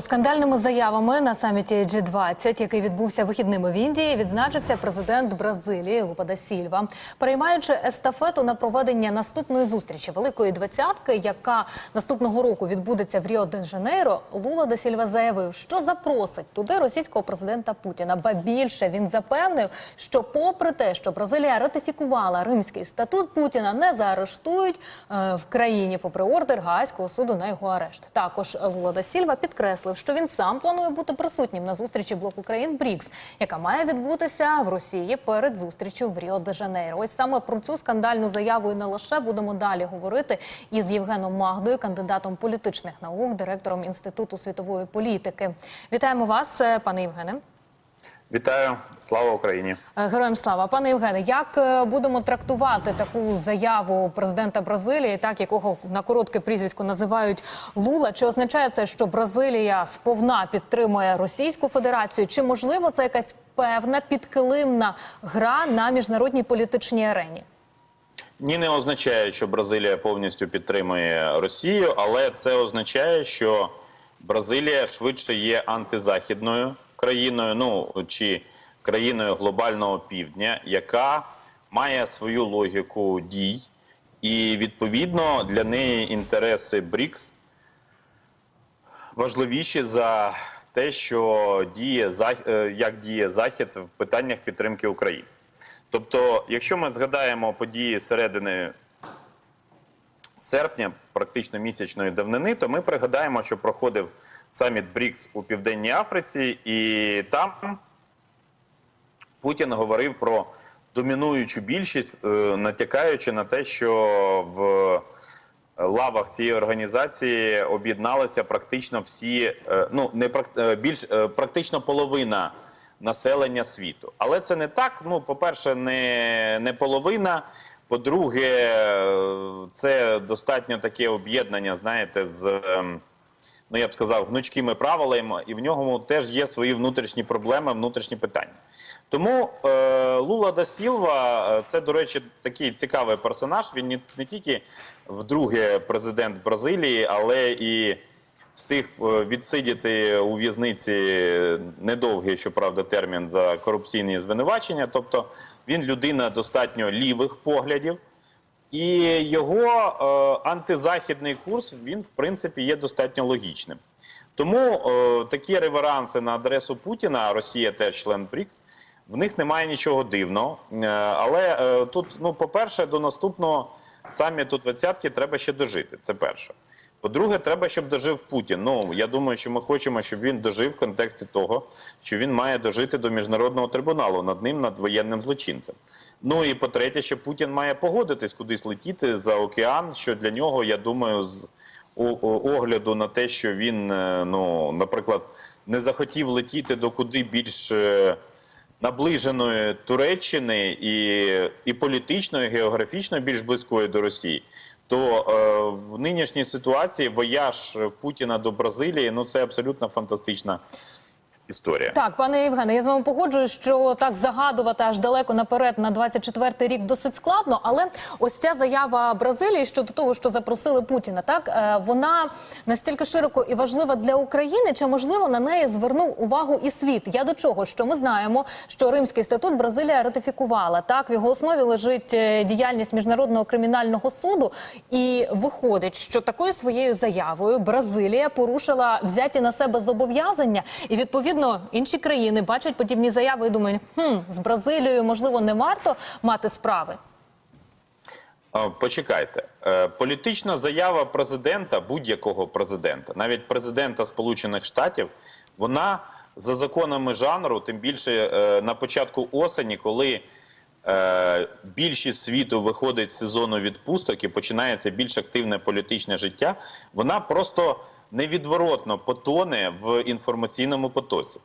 Скандальними заявами на саміті G20, який відбувся вихідними в Індії, відзначився президент Бразилії Лупа да Сільва, переймаючи естафету на проведення наступної зустрічі Великої двадцятки, яка наступного року відбудеться в Ріо де Жанейро. Лула да Сільва заявив, що запросить туди російського президента Путіна. Ба більше він запевнив, що, попри те, що Бразилія ратифікувала Римський статут, Путіна не заарештують е, в країні, попри ордер Гаазького суду на його арешт. Також Лула да Сільва підкреслив, що він сам планує бути присутнім на зустрічі блоку країн БРІКС, яка має відбутися в Росії перед зустрічю в Ріо де Жанейро. Ось саме про цю скандальну заяву і не лише будемо далі говорити із Євгеном Магдою, кандидатом політичних наук, директором інституту світової політики. Вітаємо вас, е, пане Євгене. Вітаю, слава Україні. Е, Героям слава, пане Євгене. Як е, будемо трактувати таку заяву президента Бразилії, так якого на коротке прізвисько називають Лула? Чи означає це, що Бразилія сповна підтримує Російську Федерацію? Чи можливо це якась певна підкилимна гра на міжнародній політичній арені? Ні, не означає, що Бразилія повністю підтримує Росію, але це означає, що Бразилія швидше є антизахідною країною, ну чи країною глобального півдня, яка має свою логіку дій, і відповідно для неї інтереси БРІКС важливіші за те, що діє е, як діє Захід в питаннях підтримки України. Тобто, якщо ми згадаємо події середини серпня, практично місячної давнини, то ми пригадаємо, що проходив саміт БРІКС у Південній Африці, і там Путін говорив про домінуючу більшість, е, натякаючи на те, що в лавах цієї організації об'єдналися практично всі, е, ну не е, більш практично половина населення світу. Але це не так. Ну, по-перше, не, не половина. По-друге, це достатньо таке об'єднання, знаєте, з. Ну, я б сказав, гнучкими правилами, і в ньому теж є свої внутрішні проблеми, внутрішні питання. Тому е, Лула да Сілва е, це, до речі, такий цікавий персонаж. Він не, не тільки вдруге президент Бразилії, але і встиг е, відсидіти у в'язниці недовгий, щоправда, термін за корупційні звинувачення. Тобто він людина достатньо лівих поглядів. І його е, антизахідний курс він в принципі є достатньо логічним. Тому е, такі реверанси на адресу Путіна, Росія теж член БРІКС, в них немає нічого дивного. Е, але е, тут, ну, по-перше, до наступного саміту двадцятки треба ще дожити. Це перше. По-друге, треба, щоб дожив Путін. Ну я думаю, що ми хочемо, щоб він дожив в контексті того, що він має дожити до міжнародного трибуналу над ним, над воєнним злочинцем. Ну і по-третє, що Путін має погодитись кудись летіти за океан. Що для нього, я думаю, з огляду на те, що він, е, ну, наприклад, не захотів летіти до куди більш. е, Наближеної Туреччини і, і політично, і географічно більш близької до Росії, то е, в нинішній ситуації вояж Путіна до Бразилії ну це абсолютно фантастична історія. Так, пане Євгене, я з вами погоджуюсь, що так загадувати аж далеко наперед на 24-й рік досить складно. Але ось ця заява Бразилії щодо того, що запросили Путіна, так е, вона настільки широко і важлива для України, чи можливо на неї звернув увагу і світ? Я до чого? Що ми знаємо, що Римський статут Бразилія ратифікувала. Так в його основі лежить е, діяльність міжнародного кримінального суду, і виходить, що такою своєю заявою Бразилія порушила взяті на себе зобов'язання, і відповідно інші країни бачать подібні заяви і думають, хм, з Бразилією можливо не варто мати справи. Почекайте, Е, політична заява президента, будь-якого президента, навіть президента Сполучених Штатів, вона за законами жанру, тим більше е, на початку осені, коли е, більшість світу виходить з сезону відпусток і починається більш активне політичне життя, вона просто невідворотно потоне в інформаційному потоці.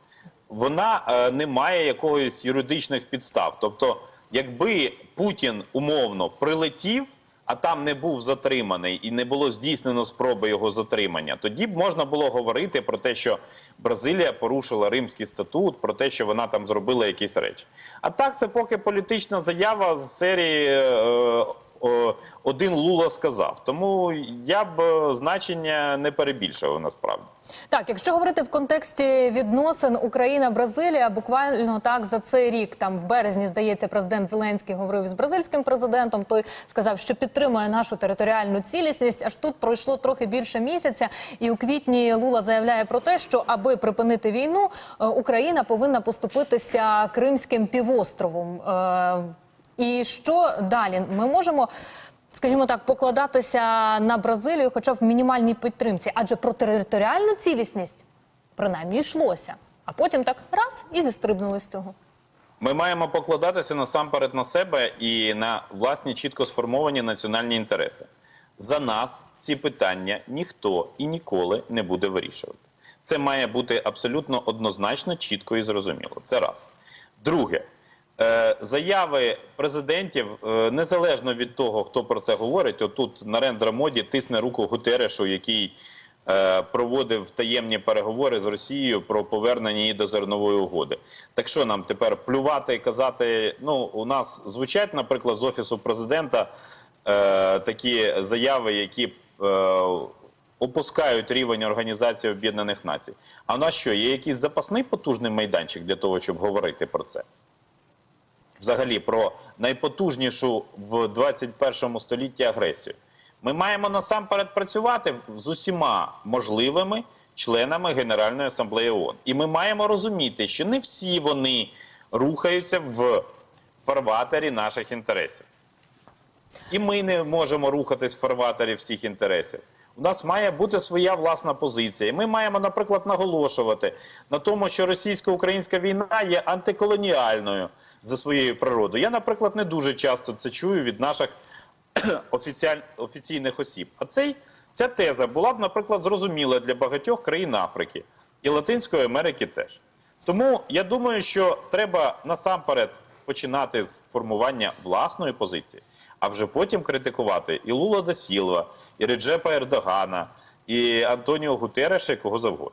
Вона е, не має якогось юридичних підстав. Тобто, якби Путін умовно прилетів, а там не був затриманий і не було здійснено спроби його затримання, тоді б можна було говорити про те, що Бразилія порушила Римський статут, про те, що вона там зробила якісь речі. А так, це поки політична заява з серії. Е, один Лула сказав. Тому я б е, значення не перебільшував насправді. Так, якщо говорити в контексті відносин Україна-Бразилія, буквально так за цей рік, там в березні, здається, президент Зеленський говорив із бразильським президентом. Той сказав, що підтримує нашу територіальну цілісність. Аж тут пройшло трохи більше місяця, і у квітні Лула заявляє про те, що аби припинити війну, е, Україна повинна поступитися Кримським півостровом. І що далі? Ми можемо. Скажімо так, покладатися на Бразилію, хоча в мінімальній підтримці, адже про територіальну цілісність принаймні йшлося. А потім так раз і зістрибнули з цього. Ми маємо покладатися насамперед на себе і на власні чітко сформовані національні інтереси. За нас ці питання ніхто і ніколи не буде вирішувати. Це має бути абсолютно однозначно, чітко і зрозуміло. Це раз. Друге, заяви президентів, е, незалежно від того, хто про це говорить, отут Нарендра Моді тисне руку Гутерешу, який е, проводив таємні переговори з Росією про повернення її до зернової угоди. Так що нам тепер плювати і казати? Ну, у нас звучать, наприклад, з офісу президента е, такі заяви, які е, опускають рівень Організації Об'єднаних Націй. А у нас що, є якийсь запасний потужний майданчик для того, щоб говорити про це? Взагалі про найпотужнішу в 21 столітті агресію. Ми маємо насамперед працювати з усіма можливими членами Генеральної асамблеї ООН. І ми маємо розуміти, що не всі вони рухаються в фарватері наших інтересів. І ми не можемо рухатись в фарватері всіх інтересів. У нас має бути своя власна позиція. Ми маємо, наприклад, наголошувати на тому, що російсько-українська війна є антиколоніальною за своєю природою. Я, наприклад, не дуже часто це чую від наших офіціаль... офіційних осіб. А цей, ця теза була б, наприклад, зрозуміла для багатьох країн Африки і Латинської Америки теж. Тому я думаю, що треба насамперед починати з формування власної позиції, а вже потім критикувати і Лула да і Реджепа Ердогана, і Антоніо Гутереша, і кого завгодно.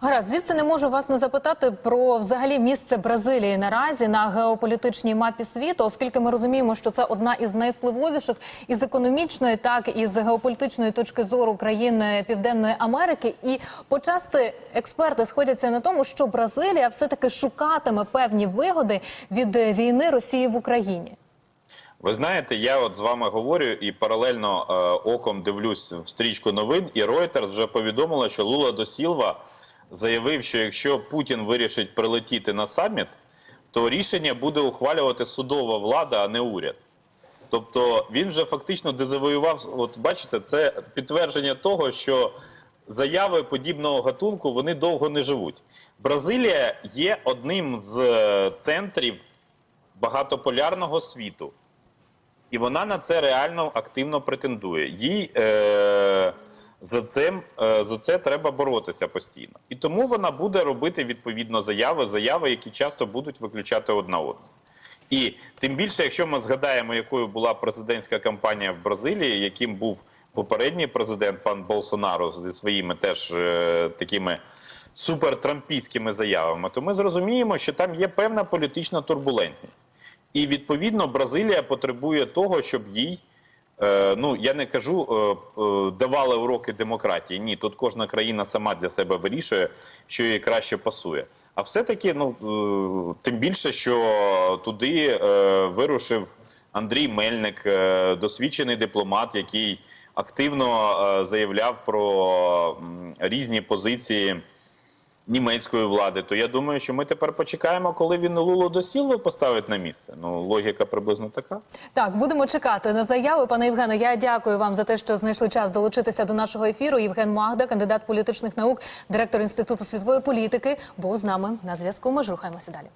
Гаразд, звідси не можу вас не запитати про взагалі місце Бразилії наразі на геополітичній мапі світу, оскільки ми розуміємо, що це одна із найвпливовіших із економічної, так і з геополітичної точки зору країн Південної Америки. І почасти експерти сходяться на тому, що Бразилія все таки шукатиме певні вигоди від війни Росії в Україні. Ви знаєте, я от з вами говорю і паралельно е, оком дивлюсь в стрічку новин, і Reuters вже повідомила, що Лула до Сілва заявив, що якщо Путін вирішить прилетіти на саміт, то рішення буде ухвалювати судова влада, а не уряд. Тобто він вже фактично дезавоював. От бачите, це підтвердження того, що заяви подібного гатунку вони довго не живуть. Бразилія є одним з е, центрів багатополярного світу. І вона на це реально активно претендує. Їй е, за, цим, е, за це треба боротися постійно. І тому вона буде робити відповідно заяви, заяви, які часто будуть виключати одна одну. І тим більше, якщо ми згадаємо, якою була президентська кампанія в Бразилії, яким був попередній президент пан Болсонаро зі своїми теж е, такими супертрампійськими заявами, то ми зрозуміємо, що там є певна політична турбулентність. І відповідно Бразилія потребує того, щоб їй. Е, ну я не кажу, е, е, давали уроки демократії. Ні, тут кожна країна сама для себе вирішує, що їй краще пасує. А все-таки, ну тим більше, що туди вирушив Андрій Мельник, досвідчений дипломат, який активно заявляв про різні позиції німецької влади, то я думаю, що ми тепер почекаємо, коли він Лулу до Сілви поставить на місце. Ну, логіка приблизно така. Так, будемо чекати на заяви. Пане Євгене, я дякую вам за те, що знайшли час долучитися до нашого ефіру. Євген Магда, кандидат політичних наук, директор інституту світової політики, був з нами на зв'язку. Ми ж рухаємося далі.